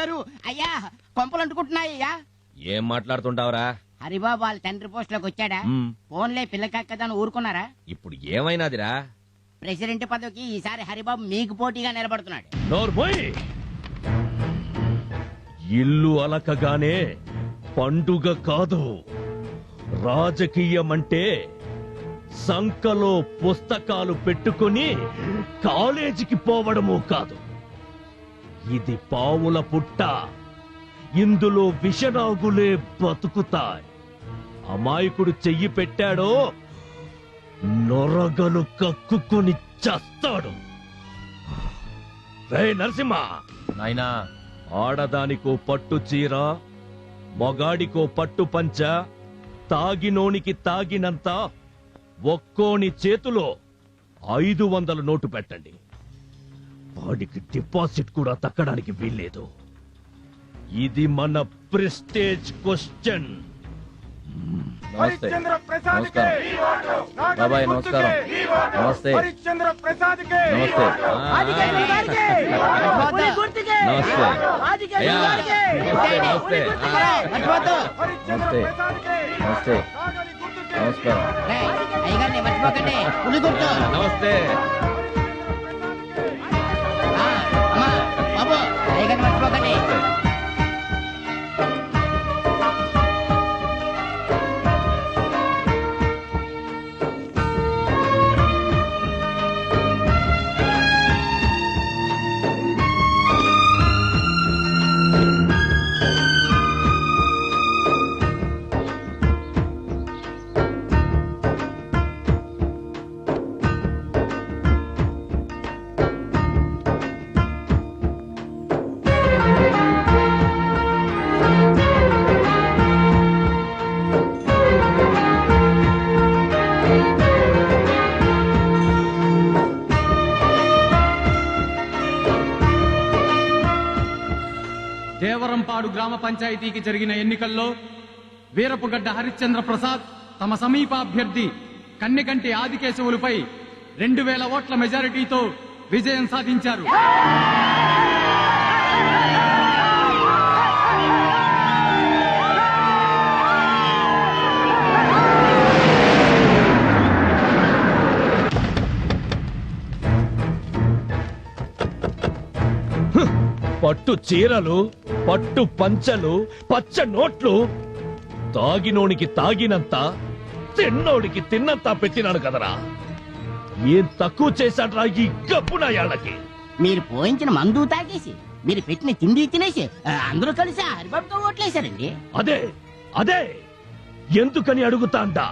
గారు. అయ్యా కొంపలు అంటుకుంటున్నాయి అయ్యా. ఏం మాట్లాడుతుంటావురా? హరిబాబు వాళ్ళ తండ్రి పోస్ట్లోకి వచ్చాడా ఫోన్లే పిల్లకక్కదని ఊరుకున్నారా? ఇప్పుడు ఏమైనాదిరా ప్రెసిడెంట్ పదవికి ఈసారి హరిబాబు మీకు పోటీగా నిలబడుతున్నాడు. ఇల్లు అలకగానే పండుగ కాదు. రాజకీయం అంటే సంకలో పుస్తకాలు పెట్టుకుని కాలేజీకి పోవడము కాదు. ఇది పావుల పుట్ట. ఇందులో విషనాగులే బతుకుతాయి. అమాయకుడు చెయ్యి పెట్టాడో నొరగలు కక్కుకొని చస్తాడు. రే నరసింహ! నాయనా! ఆడదానికో పట్టు చీర మొగాడికో పట్టు పంచ తాగినోనికి తాగినంత ఒక్కోని చేతిలో ఐదు వందల నోటు పెట్టండి. వాడికి డిపాజిట్ కూడా తక్కడానికి వీల్లేదు. ఇది మన ప్రెస్టేజ్ క్వశ్చన్. నమస్తే. నమస్కారం. బాబాయ్ నమస్కారం. నమస్తే. నమస్తే. నమస్తే. అయ్యా. నమస్తే నమస్తే. నమస్తే. నమస్కారం. నమస్తే. దేవరంపాడు గ్రామ పంచాయతీకి జరిగిన ఎన్నికల్లో వీరపుగడ్డ హరిశ్చంద్ర ప్రసాద్ తమ సమీప అభ్యర్థి కన్నెకంటి ఆదికేశవులపై రెండు వేల ఓట్ల మెజారిటీతో విజయం సాధించారు. పట్టు చీరలు పట్టు పంచలు పచ్చ నోట్లు. తాగినోనికి తాగినంత తిన్నోడికి తిన్నంత పెట్టినాడు కదరా. ఏం తక్కువ చేశాడ్రా ఈ గబ్బునాయాళ్ళకి మీరు పోయించిన మందు తాగేసి మీరు పెట్టిన తిండి తినేసి అందరూ కలిసి హరిబాబుతో ఓట్లేశారండి. అదే అదే. ఎందుకని అడుగుతాండా?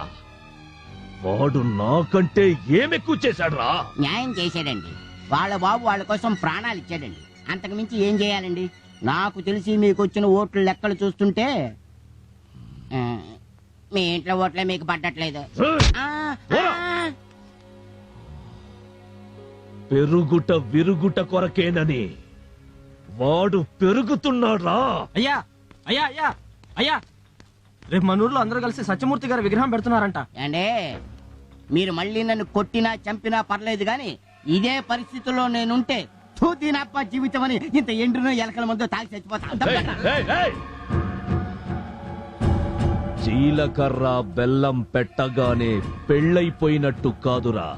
వాడు నాకంటే ఏమెక్కువ చేశాడ్రా? న్యాయం చేశాడండి. వాళ్ళ బాబు వాళ్ళ కోసం ప్రాణాలు ఇచ్చాడండి. అంతకు మించి ఏం చేయాలండి? నాకు తెలిసి మీకు వచ్చిన ఓట్ల లెక్కలు చూస్తుంటే ఆ, మీ ఇంట్లో ఓట్లే మీకు పడ్డట్లేదు. ఆ, ఆ, పెరుగుట విరుగుట కొరకేనని వాడు పెరుగుతున్నాడ్రా అయ్యా అయ్యా అయ్యా అయ్యా! రేపు మన ఊర్లో అందరూ కలిసి సత్యమూర్తి గారి విగ్రహం పెడుతున్నారంట. ఏండే మీరు మళ్ళీ నన్ను కొట్టినా చంపినా పర్లేదు గాని ఇదే పరిస్థితుల్లో నేనుంటే తూతీనప్ప జీవితం అని ఇంత ఎండ్రును ఎలకల ముందు తాగి చచ్చిపోతా. ఏయ్, ఏయ్, ఏయ్! జీలకర్ర బెల్లం పెట్టగానే పెళ్ళైపోయినట్టు కాదురా.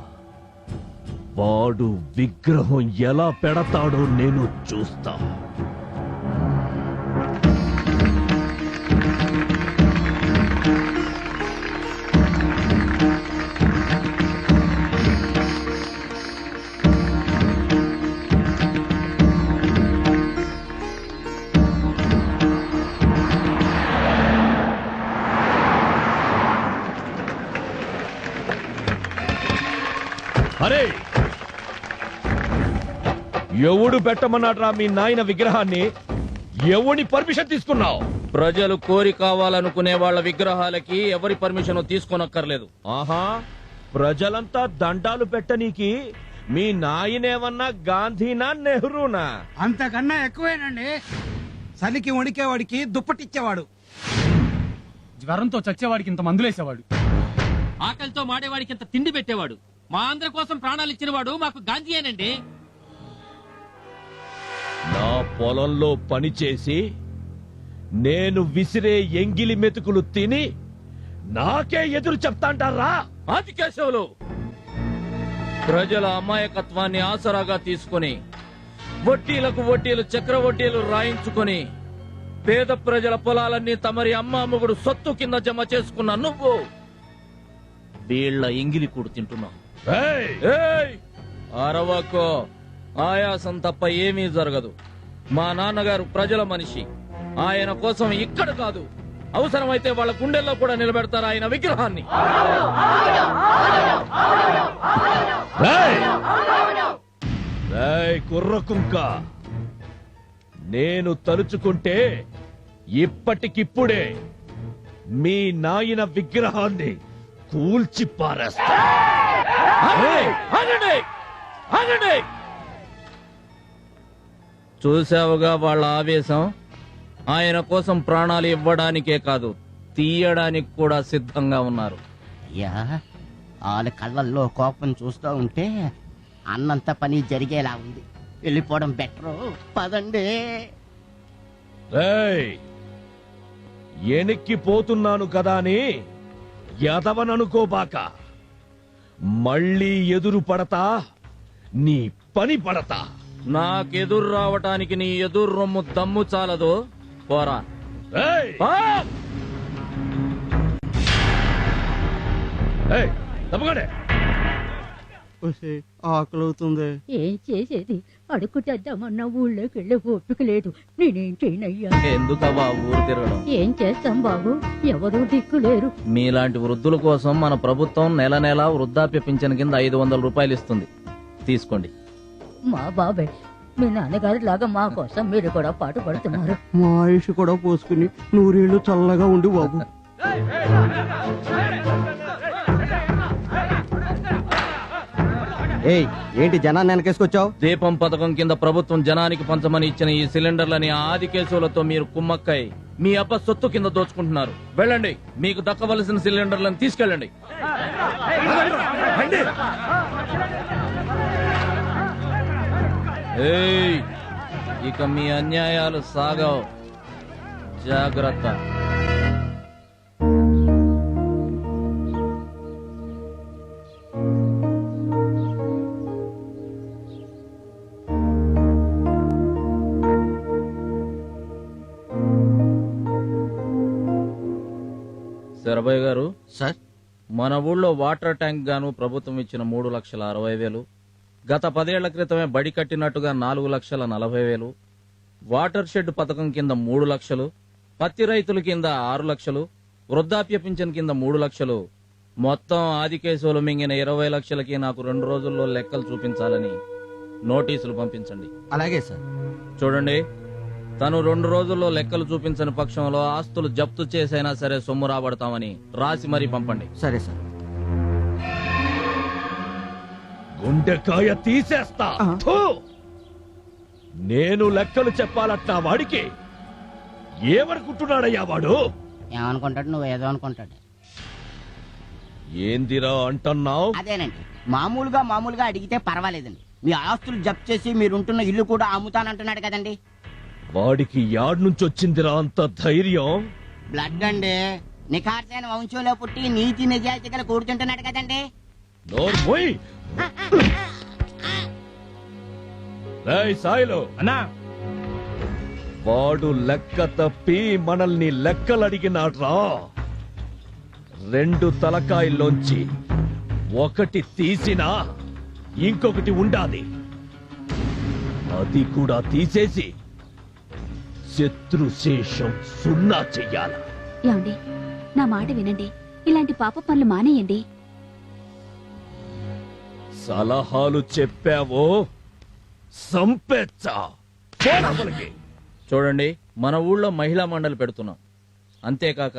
వాడు విగ్రహం ఎలా పెడతాడో నేను చూస్తా. ఎవడు పెట్టమన్నాడ్రా మీ నాయన విగ్రహాన్ని? ఎవని పర్మిషన్ తీసుకున్నావు? ప్రజలు కోరి కావాలనుకునే వాళ్ళ విగ్రహాలకి ఎవరి పర్మిషన్ తీసుకోనక్కర్లేదు. ఆహా ప్రజలంతా దండాలు పెట్టనీకి మీ నాయనేమన్నా గాంధీనా నెహ్రూనా? అంతకన్నా ఎక్కువేనండి. చలికి వణికేవాడికి దుప్పటిచ్చేవాడు. జ్వరంతో చచ్చేవాడికి ఇంత మందులేసేవాడు. ఆకలితో మాడేవాడికి ఇంత తిండి పెట్టేవాడు. మా అందరి కోసం ప్రాణాలు ఇచ్చినవాడు మాకు గాంధీయేనండి. నా పొలంలో పనిచేసి నేను విసిరే ఎంగిలి మెతుకులు తిని నాకే ఎదురు చెప్తాంటారా? ఆదికేశవులు ప్రజల అమాయకత్వాన్ని ఆసరాగా తీసుకొని వడ్డీలకు వడ్డీలు చక్ర వడ్డీలు రాయించుకొని పేద ప్రజల పొలాలన్నీ తమరి అమ్మ అమ్ముగుడు సొత్తు కింద జమ చేసుకున్న నువ్వు వీళ్ళ ఎంగిలి కూడు తింటున్నావు! అరవకో ఆయాసం తప్ప ఏమీ జరగదు. మా నాన్నగారు ప్రజల మనిషి. ఆయన కోసం ఇక్కడ కాదు. అవసరమైతే వాళ్ళ గుండెల్లో కూడా నిలబెడతారు ఆయన విగ్రహాన్ని. నేను తలుచుకుంటే ఇప్పటికిప్పుడే మీ నాయన విగ్రహాన్ని కూల్చి పారేస్తా చూసావుగా వాళ్ళ ఆవేశం? ఆయన కోసం ప్రాణాలు ఇవ్వడానికే కాదు తీయడానికి కూడా సిద్ధంగా ఉన్నారు. అయ్యా వాళ్ళ కళ్ళల్లో కోపం చూస్తూ ఉంటే అన్నంత పని జరిగేలా ఉంది. వెళ్ళిపోవడం బెటరు. పదండి. రేయ్! ఎనిక్కిపోతున్నాను కదా అని ఎదవననుకోబాక మళ్ళీ ఎదురు పడతా నీ పని పడతా. నాకెదురు రావటానికి నీ ఎదురు రొమ్ము దమ్ము చాలదు. పోరా. తప్పకండి. ఆకలవుతుంది. ఏం చేసేది? అడుగుటద్దామన్న ఊళ్ళోకి వెళ్ళే ఓపిక లేదు. నేనేం చేయనయ్యా? ఎందుకవ్వా ఊరు తిరగడం? ఏం చేస్తాం బాబు? ఎవరూ దిక్కులేరు. మీలాంటి వృద్ధుల కోసం మన ప్రభుత్వం నెల నెల వృద్ధాప్య పింఛన్ కింద ఐదు వందల రూపాయలు ఇస్తుంది. తీసుకోండి. మా బాబాయ్ మీ నాన్నగారి లాగా మా కోసం మీరు కూడా పాటు పడుతున్నారు మా ఆయుష్ కూడా పోసుకుని నూరేళ్ళు చల్లగా ఉండి బాబు. ఏయ్ ఏంటి జనాన్ని వెనకేసుకొచ్చావు? దీపం పథకం కింద ప్రభుత్వం జనానికి పంచమని ఇచ్చిన ఈ సిలిండర్లని ఆది కేసులతో మీరు కుమ్మక్కై మీ అబ్బ సొత్తు కింద దోచుకుంటున్నారు. వెళ్ళండి మీకు దక్కవలసిన సిలిండర్లను తీసుకెళ్ళండి. ఏయ్, ఇక మీ అన్యాయాలు సాగవు. జాగ్రత్త. శరభయ్య గారు సార్? మన ఊళ్ళో వాటర్ ట్యాంక్ గాను ప్రభుత్వం ఇచ్చిన మూడు లక్షల అరవై వేలు గత పదేళ్ళ క్రితమే బడి కట్టినట్టుగా నాలుగు లక్షల నలభై వేలు వాటర్ షెడ్ పథకం కింద మూడు లక్షలు పత్తి రైతుల కింద ఆరు లక్షలు వృద్ధాప్య పింఛన్ కింద మూడు లక్షలు. మొత్తం ఆదికేశవులు మింగిన ఇరవై లక్షలకి నాకు రెండు రోజుల్లో లెక్కలు చూపించాలని నోటీసులు పంపించండి. అలాగే సార్. చూడండి తను రెండు రోజుల్లో లెక్కలు చూపించని పక్షంలో ఆస్తులు జప్తు చేసైనా సరే సొమ్ము రాబడతామని రాసి మరీ పంపండి. సరే సార్. గుండెకాయ తీసేస్తా. థూ! నేను లెక్కలు చెప్పాలట్నా వాడికి. ఏమనుకుంటున్నాడయ్యా వాడు? ఏమనుకుంటాడు? నువ్వు ఏదో అనుకుంటాడు. ఏందిరా అంటున్నావు? అదేనండి. మామూలుగా మామూలుగా అడిగితే పర్వాలేదండి. మీ ఆస్తులు జప్తు చేసి మీరుంటున్న ఇల్లు కూడా అమ్ముతానంటున్నాడు కదండి. వాడికి యాడ్ నుంచి వచ్చిందిరా అంత ధైర్యం? బ్లడ్ అండి. నిఖార్సైన వంశంలో పుట్టి నీతి నిజాయితీ గల కూర్చుంటున్నాడు కదండి. నోర్మోయ్! సాయిలు. అన్నా. వాడు లెక్క తప్పి మనల్ని లెక్కలడిగినాడ్రా. రెండు తలకాయల్లోంచి ఒకటి తీసినా ఇంకొకటి ఉండాలి అది కూడా తీసేసి శత్రుశేషం సున్నా చెయ్యాల. ఏమండి? నా మాట వినండి. ఇలాంటి పాప పనులు మానేయండి. సలహాలు చెప్పావో? సంపెచ్చా. చూడండి మన ఊళ్ళో మహిళా మండలి పెడుతున్నాం. అంతేకాక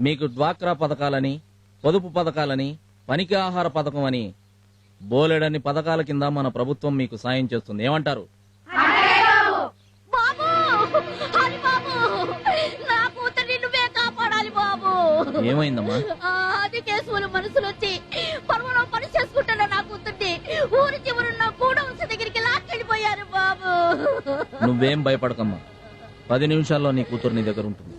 మీకు డ్వాక్రా పథకాలని పొదుపు పథకాలని పనికి ఆహార పథకం అని బోలెడన్ని పథకాల కింద మన ప్రభుత్వం మీకు సాయం చేస్తుంది. ఏమంటారు? బాబు! హరి బాబు! నా కూతుర్ని నువ్వే కాపాడాలి బాబు. ఏమైందమ్మా? మనసులో నువ్వేం భయపడకమ్మా. పది నిమిషాల్లో నీ కూతురు నీ దగ్గర ఉంటుంది.